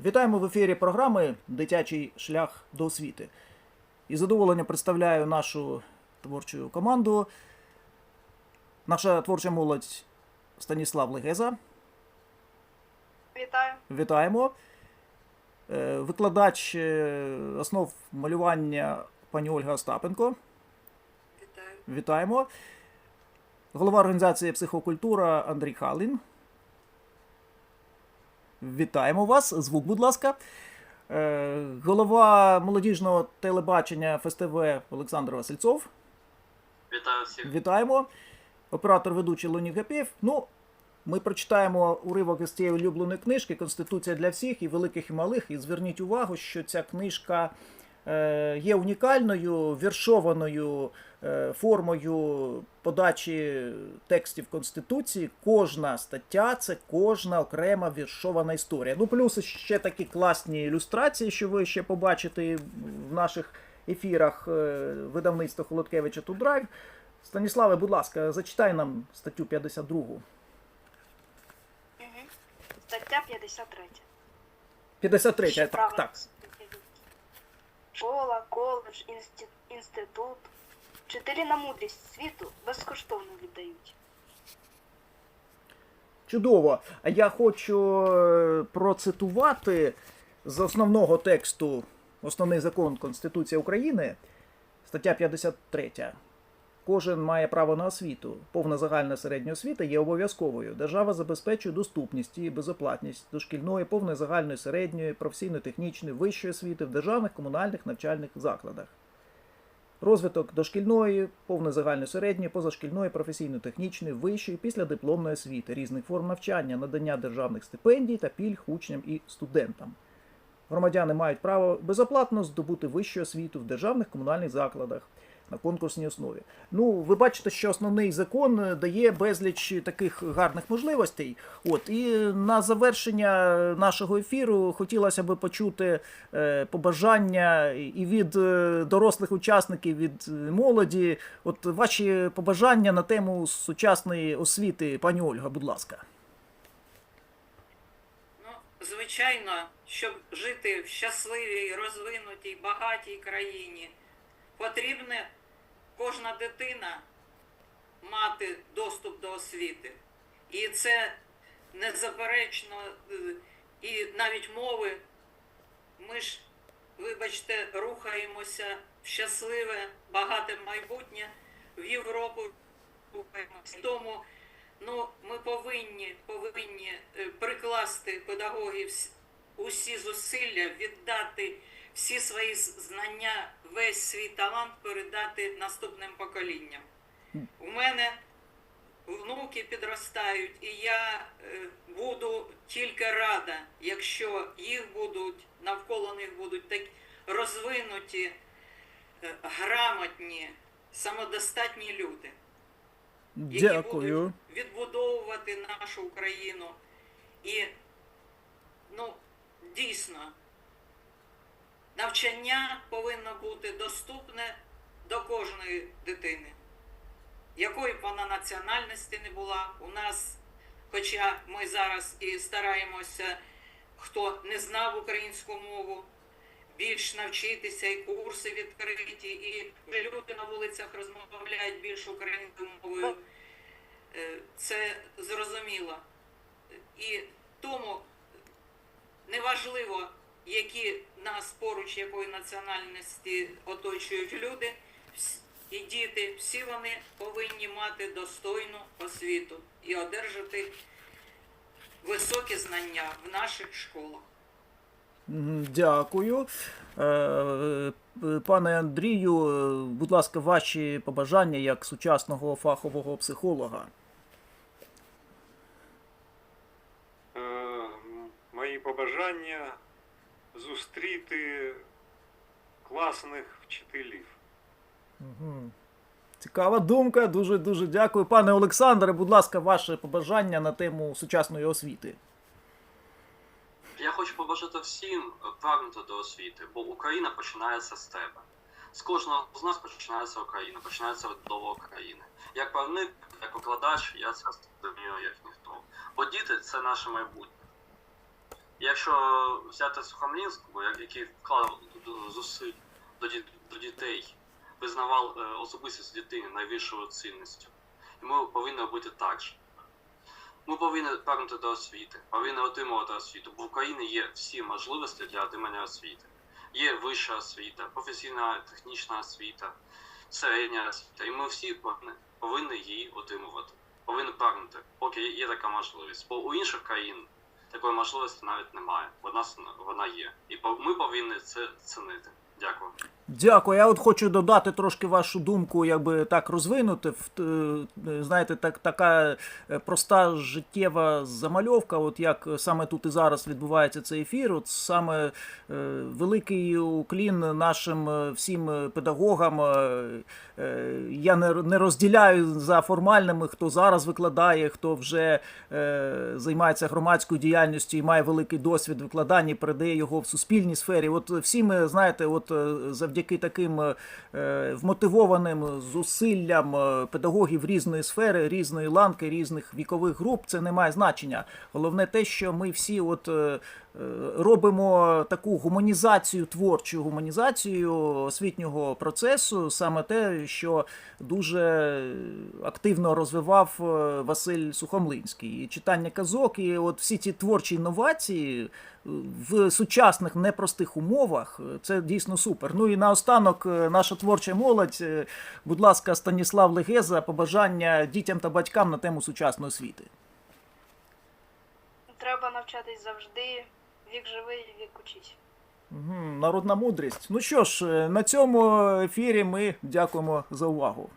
Вітаємо в ефірі програми Дитячий шлях до освіти. І задоволення представляю нашу творчу команду. Наша творча молодь Станіслав Легеза. Вітаю. Вітаємо. Е, Викладач е, основ малювання пані Ольга Остапенко. Вітаю. Вітаємо. Голова організації Психокультура Андрій Халін. Вітаємо вас. Звук, будь ласка. Е, Голова молодіжного телебачення ФСТВ Олександр Васильцов. Вітаю всіх. Вітаємо. Оператор ведучий Леонід Гапєв. Ну, ми прочитаємо уривок із цієї улюбленої книжки Конституція для всіх і великих і малих. І зверніть увагу, що ця книжка є унікальною віршованою е, формою подачі текстів Конституції. Кожна стаття це кожна окрема віршована історія. Ну, плюс ще такі класні ілюстрації, що ви ще побачите в наших ефірах е, видавництва Холодкевича Тудрайв. Станіславе, будь ласка, зачитай нам статтю 52. Угу. Стаття 53. 53, Ще так, так. Школа, коледж, інститут. Вчителі на мудрість світу безкоштовно віддають. Чудово. А я хочу е, процитувати з основного тексту Основний закон Конституції України, стаття 53. Кожен має право на освіту. Повна загальна середня освіта є обов'язковою. Держава забезпечує доступність і безоплатність дошкільної, повної загальної середньої, професійно-технічної, вищої освіти в державних комунальних навчальних закладах. Розвиток дошкільної, повної загальної середньої, позашкільної, професійно-технічної, вищої, післядипломної освіти, різних форм навчання, надання державних стипендій та пільг учням і студентам. Громадяни мають право безоплатно здобути вищу освіту в державних комунальних закладах на конкурсній основі. Ну, ви бачите, що основний закон е, дає безліч таких гарних можливостей. От і на завершення нашого ефіру хотілося б почути е, побажання і від е, дорослих учасників, від е, молоді. От ваші побажання на тему сучасної освіти, пані Ольга, будь ласка. Ну, звичайно, щоб жити в щасливій, розвинутій, багатій країні, потрібно кожна дитина мати доступ до освіти. І це незаперечно, е, і навіть мови. Ми ж, вибачте, рухаємося в щасливе, багате майбутнє в Європу. рухаємося. Тому ну, ми повинні, повинні е, прикласти педагогів усі зусилля, віддати всі свої знання, весь свій талант передати наступним поколінням. У мене внуки підростають, і я е, буду тільки рада, якщо їх будуть, навколо них будуть так розвинуті, е, грамотні, самодостатні люди які Дякую. будуть відбудовувати нашу Україну. І ну, дійсно, навчання повинно бути доступне до кожної дитини, якої б вона національності не була. У нас, хоча ми зараз і стараємося, хто не знав українську мову, більш навчитися, і курси відкриті, і люди на вулицях розмовляють більш українською мовою. Е, Це зрозуміло. І тому неважливо, які нас поруч якої національності оточують люди, і діти, всі вони повинні мати достойну освіту і одержати високі знання в наших школах. Дякую. Е, Пане Андрію, е, будь ласка, ваші побажання як сучасного фахового психолога. Е, м- Мої побажання зустріти класних вчителів. Мгм. Цікава думка, дуже дуже дякую. Пане Олександре, будь ласка, ваше побажання на тему сучасної освіти. Я хочу побажати всім прагнути до освіти, бо Україна починається з тебе. З кожного з нас починається Україна, починається відбудова України. Як правник, як викладач, я це розумію, як ніхто. Бо діти це наше майбутнє. Якщо взяти Сухомлінського, який вклав зусиль до, дітей, визнавав е, особистість дитини найвищою цінністю, і ми повинні робити так же. Ми повинні прагнути до освіти, повинні отримувати освіту, бо в Україні є всі можливості для отримання освіти. Є вища освіта, професійна технічна освіта, середня освіта. І ми всі повинні, повинні її отримувати. Повинні прагнути, поки є така можливість. Бо у інших країн такої можливості навіть немає. Вона вона є. І ми повинні це цінити. Дякую. Дякую. Я от хочу додати трошки вашу думку, якби так розвинути. Е, Знаєте, так, така е, проста життєва замальовка, от як саме тут і зараз відбувається цей ефір. От саме е, великий уклін нашим всім педагогам. Я не, розділяю за формальними, хто зараз викладає, хто вже займається громадською діяльністю і має великий досвід викладання, передає його в суспільній сфері. От всі ми, знаєте, от е, завдяки таким е, вмотивованим зусиллям е, педагогів різної сфери, різної ланки, різних вікових груп, це не має значення. Головне те, що ми всі от. е, Робимо таку гуманізацію, творчу гуманізацію освітнього процесу, саме те, що дуже активно розвивав Василь Сухомлинський. І читання казок, і от всі ці творчі інновації в сучасних непростих умовах це дійсно супер. Ну і наостанок, е, наша творча молодь, е, будь ласка, Станіслав Легеза, побажання дітям та батькам на тему сучасної освіти. Треба навчатись завжди. Вік живий, вік учись. Народна мудрість. Ну що ж, е, на цьому ефірі ми дякуємо за увагу.